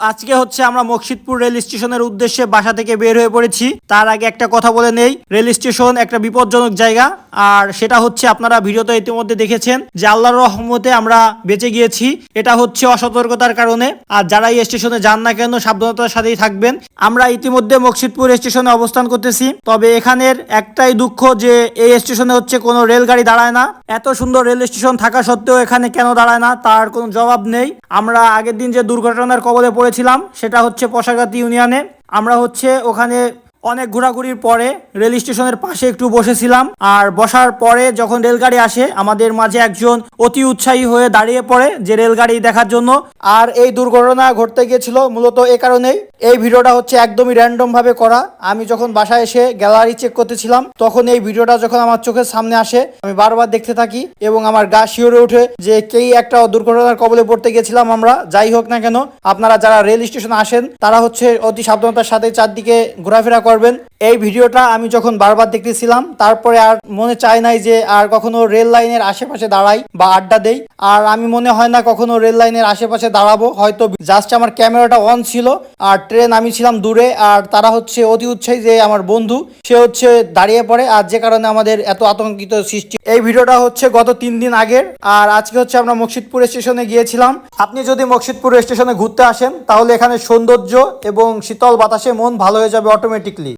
আজকে হচ্ছে আমরা মকসিদপুর রেল স্টেশনের উদ্দেশ্যে বাসা থেকে বের হয়ে পড়েছি। তার আগে একটা কথা বলে নেই, রেল স্টেশন একটা বিপজ্জনক জায়গা। আর সেটা হচ্ছে আপনারা ভিডিওতে ইতিমধ্যে দেখেছেন যে আল্লাহর রহমতে আমরা বেঁচে গিয়েছি। এটা হচ্ছে অসতর্কতার কারণে। আর যারা এই স্টেশনে যান না কেন, সাবধানতার সাথেই থাকবেন। আমরা ইতিমধ্যে মকসিদপুর স্টেশনে অবস্থান করতেছি। তবে এখানের একটাই দুঃখ যে এই স্টেশনে হচ্ছে কোনো রেলগাড়ি দাঁড়ায় না। এত সুন্দর রেল স্টেশন থাকা সত্ত্বেও এখানে কেন দাঁড়ায় না, তার কোনো জবাব নেই। আমরা আগের দিন যে দুর্ঘটনার কবলে পড়েছিলাম সেটা হচ্ছে পশাগাতি ইউনিয়নে। আমরা হচ্ছে ওখানে অনেক ঘোরাঘুরির পরে রেল স্টেশনের পাশে একটু বসেছিলাম। আর বসার পরে যখন রেলগাড়ি আসে, আমাদের মাঝে একজন অতি উৎসাহী হয়ে দাঁড়িয়ে পড়ে যে রেলগাড়ি দেখার জন্য। আর এই দুর্ঘটনা ঘটতে গিয়েছিল মূলত এ কারণেই। এই ভিডিওটা হচ্ছে একদমই র্যান্ডম ভাবে করা। আমি যখন বাসায় এসে গ্যালারি চেক করতেছিলাম, তখন এই ভিডিওটা যখন আমার চোখের সামনে আসে, আমি বারবার দেখতে থাকি এবং আমার গা শিওরে ওঠে যে কেই একটা দুর্ঘটনার কবলে পড়তে গেছিলাম আমরা, যাই হোক না কেন। আপনারা যারা রেল স্টেশন আসেন, তারা হচ্ছে অতি সাবধানতার সাথে চারদিকে ঘোরাফেরা করবেন। এই ভিডিওটা আমি যখন বারবার দেখতেছিলাম, তারপরে আর মনে চায় নাই যে আর কখনো রেল লাইনের আশেপাশে দাঁড়াই বা আড্ডা দেই। আর আমি মনে হয় না কখনো রেল লাইনের আশেপাশে দাঁড়াবো, হয়তো জাস্ট আমার ক্যামেরাটা অন ছিল, আর ট্রেন আমি ছিলাম দূরে, আর তারা হচ্ছে অতি উৎসাহী যে আমার বন্ধু, সে হচ্ছে দাঁড়িয়ে পড়ে, আর যে কারণে আমাদের এত আতঙ্কিত সৃষ্টি। এই ভিডিওটা হচ্ছে গত তিন দিন আগের, আর আজকে হচ্ছে আমরা মকসিদপুর স্টেশনে গিয়েছিলাম। আপনি যদি মকসিদপুর স্টেশনে ঘুরতে আসেন, তাহলে এখানে সৌন্দর্য এবং শীতল বাতাসে মন ভালো হয়ে যাবে অটোমেটিকলি